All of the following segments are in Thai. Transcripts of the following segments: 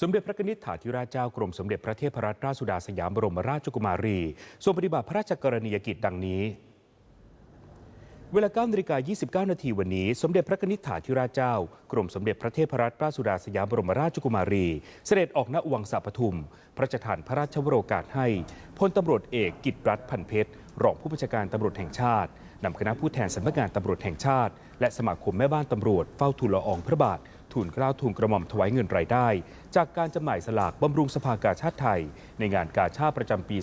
สมเด็จพระนิธิถาธิราชเจ้ากรมสมเด็จพระเทพรัตนราชสุดาสยามบรมราชกุมารี ทรงปฏิบัติพระราชกรณียกิจดังนี้ เวลา9นาฬิกา29 นาทีวันนี้ สมเด็จพระนิธิถาธิราชเจ้า กรมสมเด็จพระเทพรัตนราชสุดาสยามบรมราชกุมารี เสด็จออกณวังสาปทุม พระราชทานพระราชวโรกาสให้พลตำรวจเอกกิตรัฐพันเพชรรองผู้บัญชาการตำรวจแห่งชาตินำคณะผู้แทนสำนักงานตำรวจแห่งชาติ และสมาคมแม่บ้านตำรวจเฝ้าทูลละอองพระบาท ทูลเกล้าทูลกระหม่อมถวายเงินรายได้ จากการจำหน่ายสลากบำรุงสภากาชาติไทย ในงานกาชาติประจำปี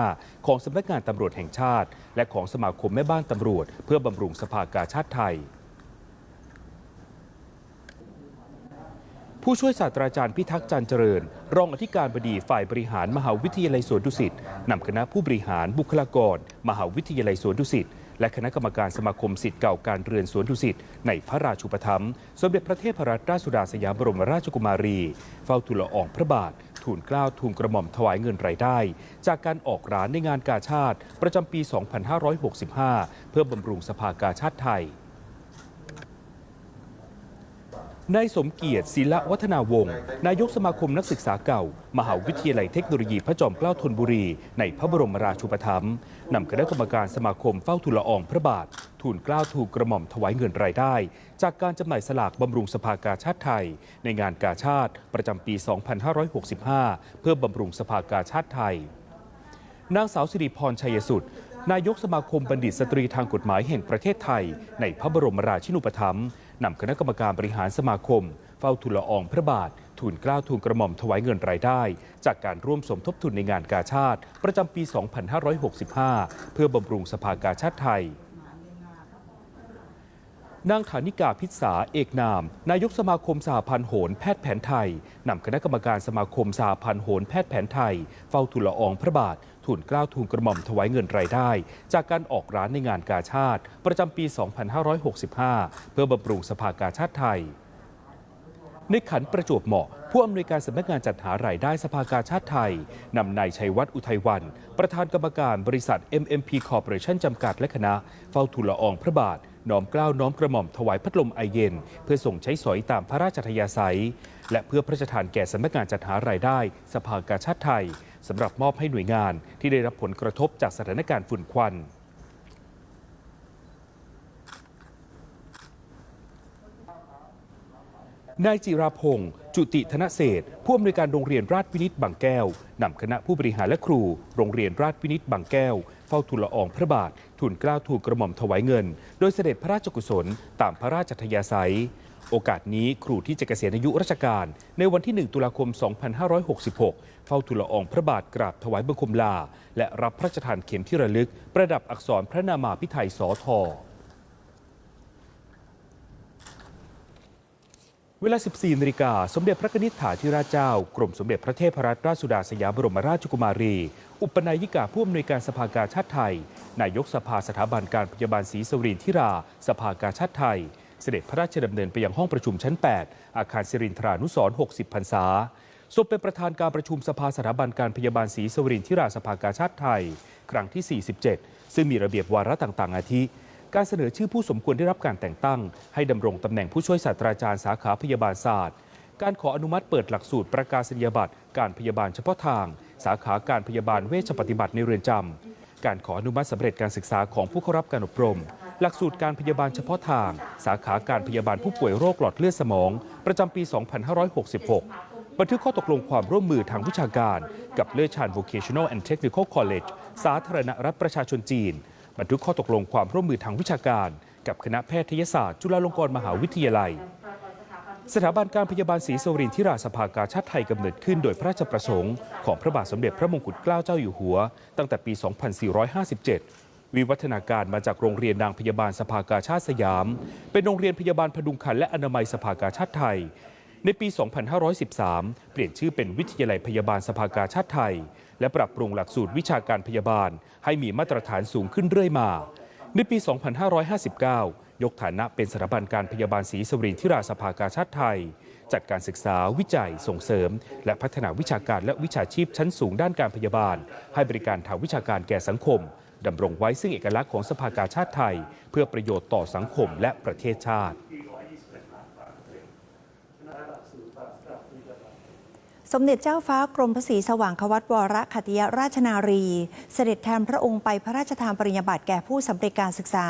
2565 ของสำนักงานตำรวจแห่งชาติ และของสมาคมแม่บ้านตำรวจ เพื่อบำรุงสภากาชาติไทยผู้ช่วยศาสตราจารย์พิทักษ์จันเจริญ รองอธิการบดีฝ่ายบริหารมหาวิทยาลัยสวนดุสิตนำคณะผู้บริหารบุคลากร มหาวิทยาลัยสวนดุสิต และคณะกรรมการสมาคมสิทธิ์เก่าการเรือนสวนดุสิตในพระราชูปถัมภ์สมเด็จพระเทพรัตนราชสุดาสยามบรมราชกุมารี เฝ้าทูลละอองพระบาททูลเกล้าทูลกระหม่อมถวายเงินรายได้ จากการออกร้านในงานกาชาติ ประจำปี 2565 เพื่อบำรุงสภากาชาติไทย นายสมเกียรติศิลวัฒนาวงศ์นายกสมาคมนักศึกษาเก่า มหาวิทยาลัยเทคโนโลยีพระจอมเกล้าธนบุรี ในพระบรมราชูปถัมภ์นำคณะกรรมการสมาคมเฝ้าทูลละอองพระบาท ทูลเกล้าทูลกระหม่อมถวายเงินรายได้ จากการจำหน่ายสลากบำรุงสภากาชาติไทย ในงานกาชาติประจำปี 2565 เพื่อบำรุงสภากาชาติไทย นางสาวสิริพรชัยสุดนายกสมาคมบัณฑิตสตรีทางกฎหมายแห่งประเทศไทย ในพระบรมราชินูปถัมภ์ นำคณะกรรมการบริหารสมาคม เฝ้าทูลอองพระบาททูลเกล้าทูลกระหม่อมถวายเงินรายได้ จากการร่วมสมทบทุนในงานกาชาติ ประจำปี 2565 เพื่อบำรุงสภากาชาติไทยนางฐานิกาพิษาเอกนาม นายกสมาคมสหพันธ์โหนแพทย์แผนไทยนำคณะกรรมการสมาคมสหพันธ์โหนแพทย์แผนไทย เฝ้าทูลละอองพระบาท ทูลเกล้าทูลกระหม่อมถวายเงินรายได้ จากการออกร้านในงานกาชาติ ประจำปี 2565 เพื่อบำรุงสภากาชาติไทย ในขันประจวบเหมาะ ผู้อำนวยการสำนักงานจัดหารายได้สภากาชาติไทยนำนายชัยวัฒน์อุทัยวัน ประธานกรรมการบริษัท MMP Corporation จำกัดและคณะ เฝ้าทูลละอองพระบาทน้อมเกล้าน้อมกระหม่อมถวายพัดลมไอเย็น เพื่อส่งใช้สอยตามพระราชทยาศัย และเพื่อพระราชทานแก่สำนักงานจัดหารายได้ สภากาชาติไทย สำหรับมอบให้หน่วยงานที่ได้รับผลกระทบจากสถานการณ์ฝุ่นควันนายจิราพงศ์จุติธนเศรษฐ์ผู้อำนวยการโรงเรียนราชวินิตบางแก้วนำคณะผู้บริหารและครู โรงเรียนราชวินิตบางแก้ว เฝ้าทูลละอองพระบาททูลกล้าทูลกระหม่อมถวายเงิน โดยเสด็จพระราชกุศลตามพระราชทยาศัย โอกาสนี้ครูที่จะเกษียณอายุราชการ ในวันที่ 1 ตุลาคม 2566 เฝ้าทูลละอองพระบาทกราบถวายบังคมลา และรับพระราชทานเข็มที่ระลึก ประดับอักษรพระนามาพิไทยสอทอเวลา 14นาฬิกา สมเด็จพระนิธิถาธิราชเจ้า กรมสมเด็จพระเทพรัตนราชสุดาสยามบรมราชกุมารี อุปนายิกาผู้อำนวยการสภากาชาติไทย นายกสภาสถาบันการพยาบาลศรีสวรินทิรา สภากาชาติไทย เสด็จพระราชดำเนินไปยังห้องประชุมชั้น 8 อาคารสิรินทรานุสร60พรรษาทรงเป็นประธานการประชุมสภาสถาบันการพยาบาลศรีสวรินทิราสภากาชาติไทย ครั้งที่ 47 ซึ่งมีระเบียบวาระต่างๆ อาทิ การเสนอชื่อผู้สมควรได้รับการแต่งตั้ง ให้ดำรงตำแหน่งผู้ช่วยศาสตราจารย์สาขาพยาบาลศาสตร์ การขออนุมัติเปิดหลักสูตรประกาศนียบัตรการพยาบาลเฉพาะทาง สาขาการพยาบาลเวชปฏิบัติในเรือนจำการขออนุมัติสำเร็จการศึกษาของผู้เข้ารับการอบรม หลักสูตรการพยาบาลเฉพาะทาง สาขาการพยาบาลผู้ป่วยโรคหลอดเลือดสมอง ประจำปี 2566 บันทึกข้อตกลงความร่วมมือทางวิชาการ กับเลือชาน Vocational and Technical College สาธารณรัฐประชาชนจีน บันทึกข้อตกลงความร่วมมือทางวิชาการ กับคณะแพทยศาสตร์จุฬาลงกรณ์มหาวิทยาลัย สถาบันการพยาบาลศรีสวรินทิราสภากาชาติไทยกำเนิดขึ้นโดยพระราชประสงค์ของพระบาทสมเด็จพระมงกุฎเกล้าเจ้าอยู่หัว ตั้งแต่ปี 2457 วิวัฒนาการมาจากโรงเรียนนางพยาบาลสภากาชาติสยาม เป็นโรงเรียนพยาบาลพดุงครรภ์และอนามัยสภากาชาติไทย ในปี 2513 เปลี่ยนชื่อเป็นวิทยาลัยพยาบาลสภากาชาติไทย และปรับปรุงหลักสูตรวิชาการพยาบาล ให้มีมาตรฐานสูงขึ้นเรื่อยมา ในปี 2559 ยกฐานะเป็นสถาบันการพยาบาลศรีสวรินทิราสภากาชาติไทย จัดการศึกษาวิจัยส่งเสริม และพัฒนาวิชาการและวิชาชีพชั้นสูงด้านการพยาบาล ให้บริการทางวิชาการแก่สังคม ดำรงไว้ซึ่งเอกลักษณ์ของสภากาชาติไทย เพื่อประโยชน์ต่อสังคมและประเทศชาติสมเด็จเจ้าฟ้ากรมพระศรีสว่างควัตวรขัติยราชนารี เสด็จแทนพระองค์ไปพระราชทานปริญญาบัตรแก่ผู้สำเร็จการศึกษา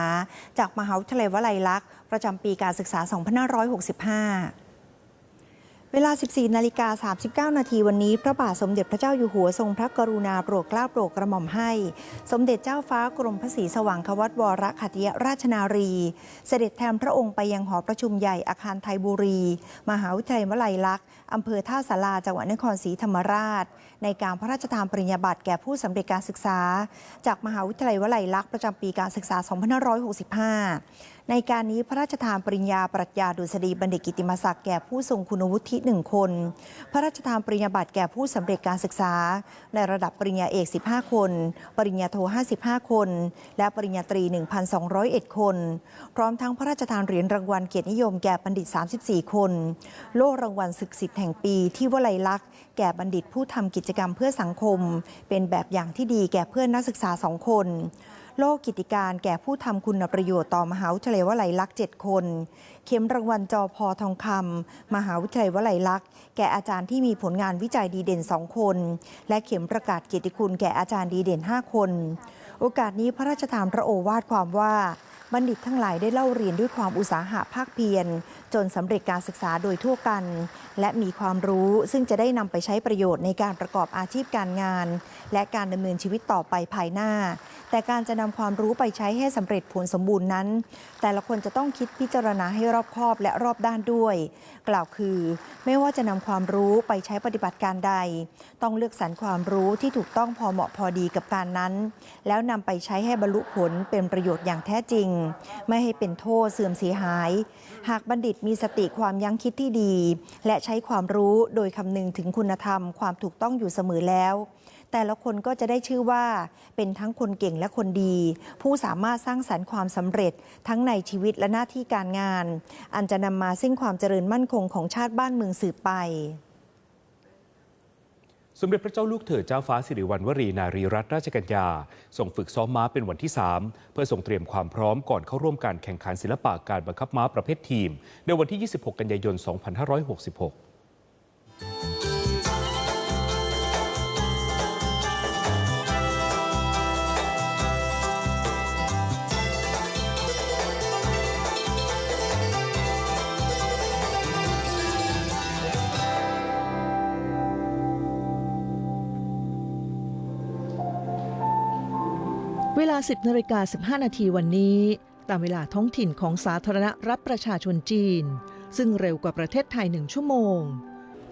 จากมหาวิทยาลัยวลัยลักษณ์ ประจำปีการศึกษา 2565 เวลา 14 นาฬิกา 39 นาทีวันนี้ พระบาทสมเด็จพระเจ้าอยู่หัวทรงพระกรุณาโปรดเกล้าโปรดกระหม่อมให้ สมเด็จเจ้าฟ้ากรมพระศรีสว่างควัตวรขัติยราชนารี เสด็จแทนพระองค์ไปยังหอประชุมใหญ่อาคารไทยบุรี มหาวิทยาลัยวลัยลักษณ์อำเภอท่าสาราจังหวัดนครศรีธรรมราช ในการพระราชทานปริญญาบัตรแก่ผู้สำเร็จการศึกษา จากมหาวิทยาลัยวลัยลักษณ์ประจำปีการศึกษา 2565 ในการนี้พระราชทานปริญญาปรัชญาดุษฎีบัณฑิตกิติมศักดิ์แก่ผู้ทรงคุณวุฒิหนึ่งคน พระราชทานปริญญาบัตรแก่ผู้สำเร็จการศึกษา ในระดับปริญญาเอก 15 คน ปริญญาโท 55 คน และปริญญาตรี 1,201 คน พร้อมทั้งพระราชทานเหรียญรางวัลเกียรตินิยมแก่บัณฑิต 34 คน โล่รางวัลศึกสิทธิ์แห่งปีที่วลัยลักษณ์แก่บัณฑิตผู้ทำกิจกรรมเพื่อสังคม เป็นแบบอย่างที่ดีแก่เพื่อนนักศึกษาสองคนโลกกิจการแก่ผู้ทำคุณประโยชน์ต่อมหาวิทยาลัยวลัยลักษณ์7คน เข็มรางวัลจอพอทองคำมหาวิทยาลัยวลัยลักษณ์แก่อาจารย์ที่มีผลงานวิจัยดีเด่น 2 คน และเข็มประกาศเกียรติคุณแก่อาจารย์ดีเด่น 5 คน โอกาสนี้พระราชทานพระโอวาทความว่า บัณฑิตทั้งหลายได้เล่าเรียนด้วยความอุตสาหะภาคเพียร จนสำเร็จการศึกษาโดยทั่วกัน และมีความรู้ซึ่งจะได้นำไปใช้ประโยชน์ในการประกอบอาชีพการงาน และการดำเนินชีวิตต่อไปภายหน้า แต่การจะนำความรู้ไปใช้ให้สำเร็จผลสมบูรณ์นั้น แต่ละคนจะต้องคิดพิจารณาให้รอบคอบและรอบด้านด้วย กล่าวคือ ไม่ว่าจะนำความรู้ไปใช้ปฏิบัติการใด ต้องเลือกสรรความรู้ที่ถูกต้องพอเหมาะพอดีกับการนั้น แล้วนำไปใช้ให้บรรลุผลเป็นประโยชน์อย่างแท้จริงไม่ให้เป็นโทษเสื่อมเสียหาย หากบัณฑิตมีสติความยั้งคิดที่ดี และใช้ความรู้โดยคำนึงถึงคุณธรรมความถูกต้องอยู่เสมอแล้ว แต่ละคนก็จะได้ชื่อว่า เป็นทั้งคนเก่งและคนดี ผู้สามารถสร้างสรรค์ความสำเร็จทั้งในชีวิตและหน้าที่การงาน อันจะนำมาซึ่งความเจริญมั่นคงของชาติบ้านเมืองสืบไป สมเด็จพระเจ้าลูกเธอเจ้าฟ้าสิริวัณวรีนารีรัตนราชกัญญาส่งฝึกซ้อมม้าเป็นวันที่ 3 เพื่อส่งเตรียมความพร้อมก่อนเข้าร่วมการแข่งขันศิลปะการบังคับม้าประเภททีม ในวันที่ 26 กันยายน 2566 เวลา 10นาฬิกา15 นาทีวันนี้ ตามเวลาท้องถิ่นของสาธารณรัฐประชาชนจีน ซึ่งเร็วกว่าประเทศไทยหนึ่งชั่วโมง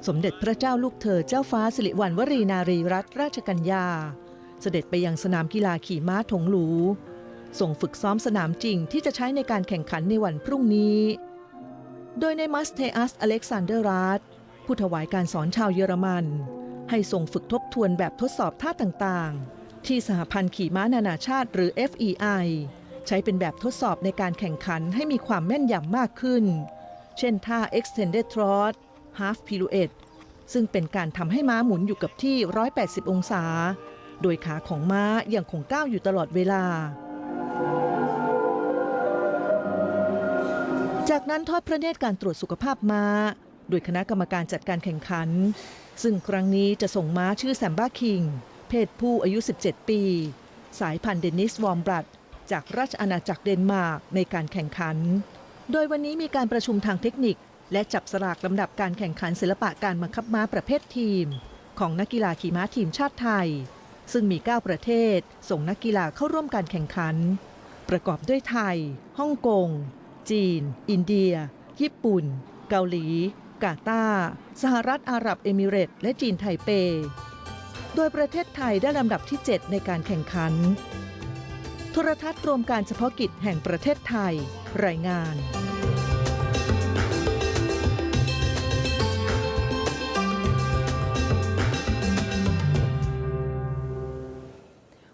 สมเด็จพระเจ้าลูกเธอเจ้าฟ้าสิริวัณวรีนารีรัตนราชกัญญา เสด็จไปยังสนามกีฬาขี่ม้าถงหลูส่งฝึกซ้อมสนามจริงที่จะใช้ในการแข่งขันในวันพรุ่งนี้ โดยในมัสเทอัสอเล็กซานเดอร์รัตผู้ถวายการสอนชาวเยอรมัน ให้ส่งฝึกทบทวนแบบทดสอบท่าต่างๆ ที่สหพันธ์ขี่ม้านานาชาติหรือ FEI ใช้เป็นแบบทดสอบในการแข่งขันให้มีความแม่นยำมากขึ้น เช่นท่า extended trot half pirouette ซึ่งเป็นการทำให้ม้าหมุนอยู่กับที่ 180 องศา โดยขาของม้ายังคงก้าวอยู่ตลอดเวลา จากนั้นทอดพระเนตรการตรวจสุขภาพม้า โดยคณะกรรมการจัดการแข่งขัน ซึ่งครั้งนี้จะส่งม้าชื่อแซมบ้าคิง เพศผู้อายุ 17 ปี สายพันธุ์เดนิสวอมบลัดจากราชอาณาจักรเดนมาร์กในการแข่งขัน โดยวันนี้มีการประชุมทางเทคนิค และจับสลากลำดับการแข่งขันศิลปะการบังคับม้าประเภททีม ของนักกีฬาขี่ม้าทีมชาติไทย ซึ่งมี 9 ประเทศ ส่งนักกีฬาเข้าร่วมการแข่งขัน ประกอบด้วยไทย ฮ่องกง จีน อินเดีย ญี่ปุ่น เกาหลี กาตาร์สหรัฐอาหรับเอมิเรตส์และจีนไทเป ดยประเทศไทยได้ลำดับที่ 7 ในการแข่งขัน โทรทัศน์รวมการเฉพาะกิจแห่งประเทศไทย รายงาน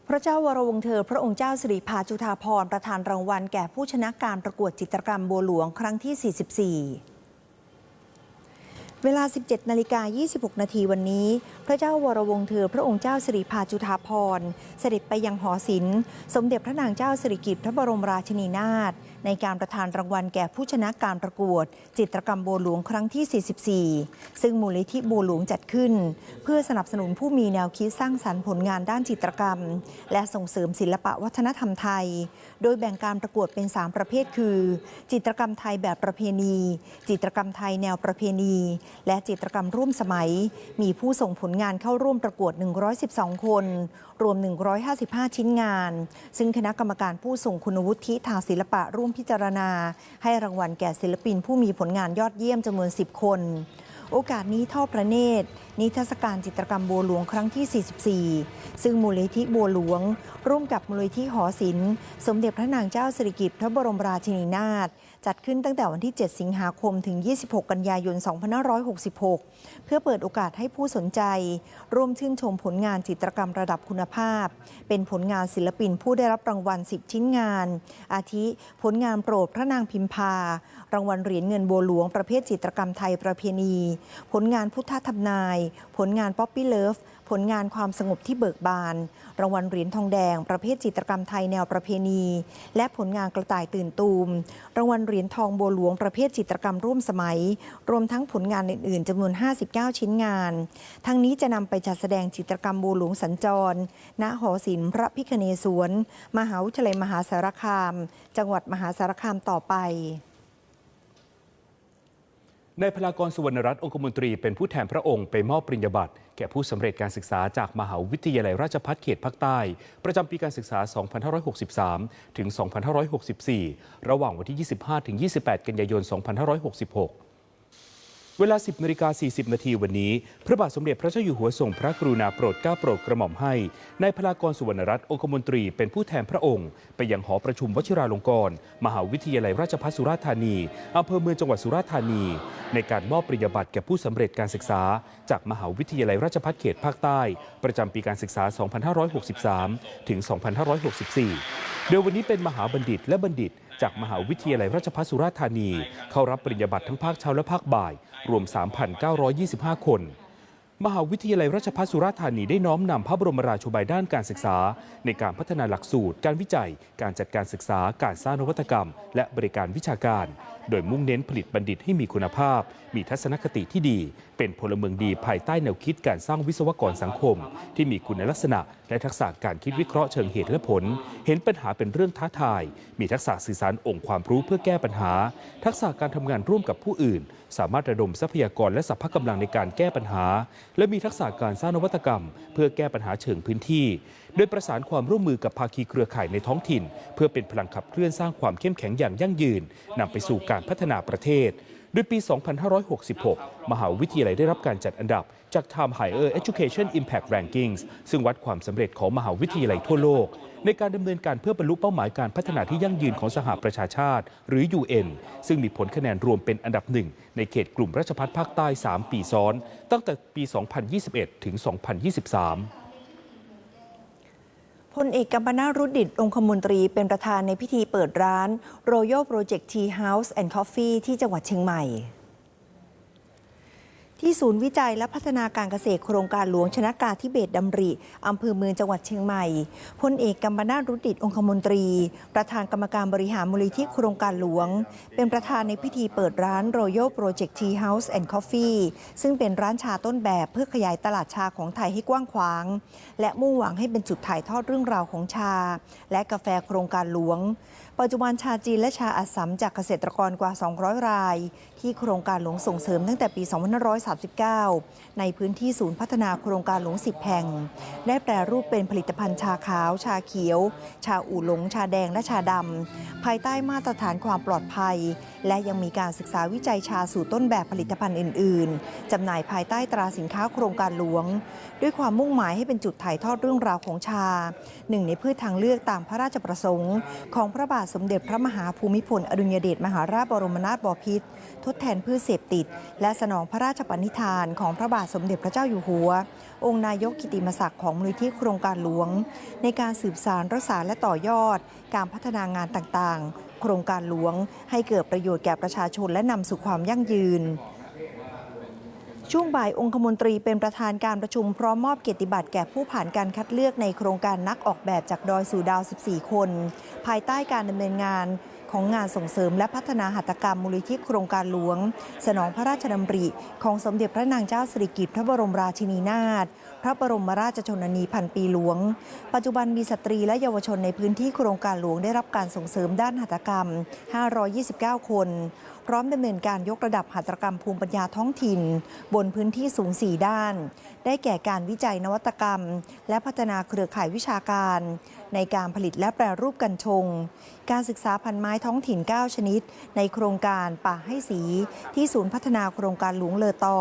พระเจ้าวรวงเธอ พระองค์เจ้าสิริภาจุฑาภรณ์ประธานรางวัลแก่ผู้ชนะการประกวดจิตรกรรมบัวหลวงครั้งที่ 44 เวลา 17 นาฬิกา 26 นาทีวันนี้ พระเจ้าวรวงศ์เธอพระองค์เจ้าสิริภาจุฑาภรณ์เสด็จไปยังหอศิลป์สมเด็จพระนางเจ้าสิริกิติ์พระบรมราชินีนาถในการประทานรางวัลแก่ผู้ชนะการประกวด จิตรกรรมโบวหลวงครั้งที่ 44 ซึ่งมูลนิธิโบวหลวงจัดขึ้น เพื่อสนับสนุนผู้มีแนวคิดสร้างสรรค์ผลงานด้านจิตรกรรม และส่งเสริมศิลปะวัฒนธรรมไทย โดยแบ่งการประกวดเป็น 3 ประเภทคือ จิตรกรรมไทยแบบประเพณี จิตรกรรมไทยแนวประเพณีและจิตรกรรมร่วมสมัย มีผู้ส่งผลงานเข้าร่วมประกวด 112 คน รวม 155 ชิ้นงาน ซึ่งคณะกรรมการผู้ส่งคุณวุฒิทางศิลปะร่วมพิจารณา ให้รางวัลแก่ศิลปินผู้มีผลงานยอดเยี่ยมจำนวน 10 คน โอกาสนี้ทอดพระเนตร นิทรรศการจิตรกรรมบัวหลวงครั้งที่ 44 ซึ่งมูลนิธิบัวหลวง ร่วมกับมูลนิธิหอศิลป์สมเด็จพระนางเจ้าสิริกิติ์พระบรมราชินีนาถจัดขึ้นตั้งแต่วันที่ 7 สิงหาคมถึง 26 กันยายน 2566 เพื่อเปิดโอกาสให้ผู้สนใจ ร่วมชื่นชมผลงานจิตรกรรมระดับคุณภาพ เป็นผลงานศิลปินผู้ได้รับรางวัล 10 ชิ้นงาน อาทิผลงานโปรดพระนางพิมพา รางวัลเหรียญเงินบัวหลวงประเภทจิตรกรรมไทยประเพณี ผลงานพุทธธรรมนายผลงานป๊อปปี้เลิฟผลงานความสงบที่เบิกบาน รางวัลเหรียญทองแดง ประเภทจิตรกรรมไทยแนวประเพณี และผลงานกระต่ายตื่นตูม รางวัลเหรียญทองบัวหลวงประเภทจิตรกรรมร่วมสมัย รวมทั้งผลงานอื่น ๆจำนวน 59 ชิ้นงาน ทั้งนี้จะนำไปจัดแสดงจิตรกรรมบัวหลวงสัญจร ณ หอศิลป์พระพิคเนศวรมหาวิทยาลัยมหาสารคาม จังหวัดมหาสารคามต่อไป นายพลากรสุวรรณรัตน์องคมนตรีเป็นผู้แทนพระองค์ไปมอบปริญญาบัตรแก่ผู้สำเร็จการศึกษาจากมหาวิทยาลัยราชภัฏเขตภาคใต้ ประจำปีการศึกษา 2563 ถึง 2564 ระหว่างวันที่ 25 ถึง 28 กันยายน 2566 เวลา 10นาฬิกา40 นาทีวันนี้ พระบาทสมเด็จพระเจ้าอยู่หัวทรงพระกรุณาโปรดเกล้าโปรดกระหม่อมให้นายพลากรสุวรรณรัตน์องคมนตรีเป็นผู้แทนพระองค์ ไปยังหอประชุมวชิราลงกรณ์มหาวิทยาลัยราชภัฏสุราษฎร์ธานีอำเภอเมืองจังหวัดสุราษฎร์ธานี ในการมอบปริญญาบัตรแก่ผู้สำเร็จการศึกษา จากมหาวิทยาลัยราชภัฏเขตภาคใต้ ประจำปีการศึกษา 2563 ถึง 2564 โดยวันนี้เป็นมหาบัณฑิตและบัณฑิต จากมหาวิทยาลัยราชภัฏสุราษฎร์ธานี เข้ารับปริญญาบัตรทั้งภาคเช้าและภาคบ่าย รวม 3,925 คน มหาวิทยาลัยราชภัฏสุราษฎร์ธานีได้น้อมนำพระบรมราชบายด้านการศึกษา ในการพัฒนาหลักสูตร การวิจัย การจัดการศึกษา การสร้างนวัตกรรม และบริการวิชาการ โดยมุ่งเน้นผลิตบัณฑิตให้มีคุณภาพ มีทัศนคติที่ดีเป็นพลเมืองดีภายใต้แนวคิดการสร้างวิศวกรสังคม ที่มีคุณลักษณะ และทักษะการคิดวิเคราะห์เชิงเหตุและผล เห็นปัญหาเป็นเรื่องท้าทาย มีทักษะสื่อสารองค์ความรู้เพื่อแก้ปัญหา ทักษะการทำงานร่วมกับผู้อื่น สามารถระดมทรัพยากรและสัพพะกำลังในการแก้ปัญหา และมีทักษะการสร้างนวัตกรรม เพื่อแก้ปัญหาเชิงพื้นที่ โดยประสานความร่วมมือกับภาคีเครือข่ายในท้องถิ่น เพื่อเป็นพลังขับเคลื่อนสร้างความเข้มแข็งอย่างยั่งยืนนำไปสู่การพัฒนาประเทศ โดยปี 2566 มหาวิทยาลัยได้รับการจัดอันดับจาก Time Higher Education Impact Rankings ซึ่งวัดความสำเร็จของมหาวิทยาลัยทั่วโลก ในการดำเนินการเพื่อบรรลุเป้าหมายการพัฒนาที่ยั่งยืนของสหประชาชาติ หรือ UN ซึ่งมีผลคะแนนรวมเป็นอันดับหนึ่งในเขตกลุ่มราชพัฒภาคใต้ 3 ปีซ้อน ตั้งแต่ปี 2021 ถึง 2023 พลเอกกัมปนารุดดิตองคมนตรีเป็นประธานในพิธีเปิดร้าน Royal Project Tea House and Coffee ที่จังหวัดเชียงใหม่ ที่ศูนย์วิจัยและพัฒนาการเกษตรโครงการหลวงชนะกาธิเบศดำริอำเภอเมืองจังหวัดเชียงใหม่ พลเอกกัมปนาตรุดดิตองคมนตรี ประธานกรรมการบริหารมูลนิธิโครงการหลวง เป็นประธานในพิธีเปิดร้าน Royal Project Tea House and Coffee ซึ่งเป็นร้านชาต้นแบบเพื่อขยายตลาดชาของไทยให้กว้างขวาง และมุ่งหวังให้เป็นจุดถ่ายทอดเรื่องราวของชา และกาแฟโครงการหลวงปัจจุบันชาจีนและชาอัสสัมจากเกษตรกรกว่า 200 ราย ที่โครงการหลวงส่งเสริมตั้งแต่ปี 2539 ในพื้นที่ศูนย์พัฒนาโครงการหลวง 10 แห่ง ได้แปรรูปเป็นผลิตภัณฑ์ชาขาว ชาเขียว ชาอู่หลง ชาแดง และชาดำ ภายใต้มาตรฐานความปลอดภัย และยังมีการศึกษาวิจัยชาสู่ต้นแบบผลิตภัณฑ์อื่น ๆ จำหน่ายภายใต้ตราสินค้าโครงการหลวง ด้วยความมุ่งหมายให้เป็นจุดถ่ายทอดเรื่องราวของชา หนึ่งในพืชทางเลือกตามพระราชประสงค์ของพระบาทสมเด็จพระมหาภูมิพลอดุลยเดชมหาราชบรมนาถบพิตรทดแทนพืชเสพติด และสนองพระราชปณิธานของพระบาทสมเด็จพระเจ้าอยู่หัว องค์นายกกิติมศักดิ์ของมูลนิธิโครงการหลวง ในการสืบสารรักษาและต่อยอด การพัฒนางานต่างๆ โครงการหลวงให้เกิดประโยชน์แก่ประชาชนและนำสู่ความยั่งยืน ช่วงบ่ายองคมนตรีเป็นประธานการประชุมพร้อมมอบเกียรติบัตรแก่ผู้ผ่านการคัดเลือกในโครงการนักออกแบบจากดอยสู่ดาว 14 คน ภายใต้การดำเนินงานของงานส่งเสริมและพัฒนาหัตถกรรมมูลนิธิโครงการหลวง สนองพระราชดำริ ของสมเด็จพระนางเจ้าสิริกิติ์พระบรมราชินีนาถพระบรมราชชนนีพันปีหลวง ปัจจุบันมีสตรีและเยาวชนในพื้นที่โครงการหลวงได้รับการส่งเสริมด้านหัตถกรรม 529 คน พร้อมดำเนินการยกระดับหัตถกรรมภูมิปัญญาท้องถิ่น บนพื้นที่สูง 4 ด้าน ได้แก่การวิจัยนวัตกรรม และพัฒนาเครือข่ายวิชาการ ในการผลิตและแปรรูปกัญชง การศึกษาพันไม้ท้องถิ่น 9 ชนิด ในโครงการป่าให้สี ที่ศูนย์พัฒนาโครงการหลวงเลอตอ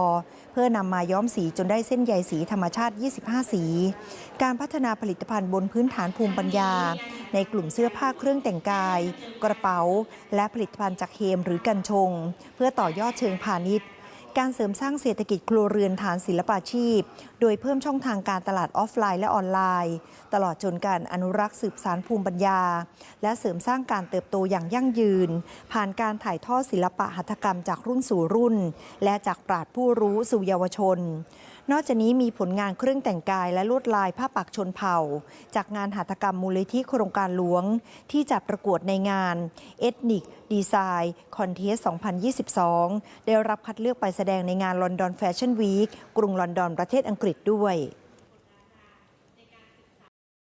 เพื่อนำมาย้อมสีจนได้เส้นใยสีธรรมชาติ 25 สี การพัฒนาผลิตภัณฑ์บนพื้นฐานภูมิปัญญา ในกลุ่มเสื้อผ้าเครื่องแต่งกาย กระเป๋า และผลิตภัณฑ์จากเฮมหรือกัญชง เพื่อต่อยอดเชิงพาณิชย์ การเสริมสร้างเศรษฐกิจครัวเรือนฐานศิลปาชีพ โดยเพิ่มช่องทางการตลาดออฟไลน์และออนไลน์ ตลอดจนการอนุรักษ์สืบสารภูมิปัญญา และเสริมสร้างการเติบโตอย่างยั่งยืน ผ่านการถ่ายทอดศิลปะหัตถกรรมจากรุ่นสู่รุ่น และจากปราดผู้รู้สู่เยาวชน นอกจากนี้มีผลงานเครื่องแต่งกายและลวดลายผ้าปักชนเผ่า จากงานหัตถกรรมมูลนิธิโครงการหลวง ที่จัดประกวดในงาน Ethnic Design Contest 2022 ได้รับคัดเลือกไปแสดงในงานลอนดอนแฟชั่นวีคกรุงลอนดอนประเทศอังกฤษด้วย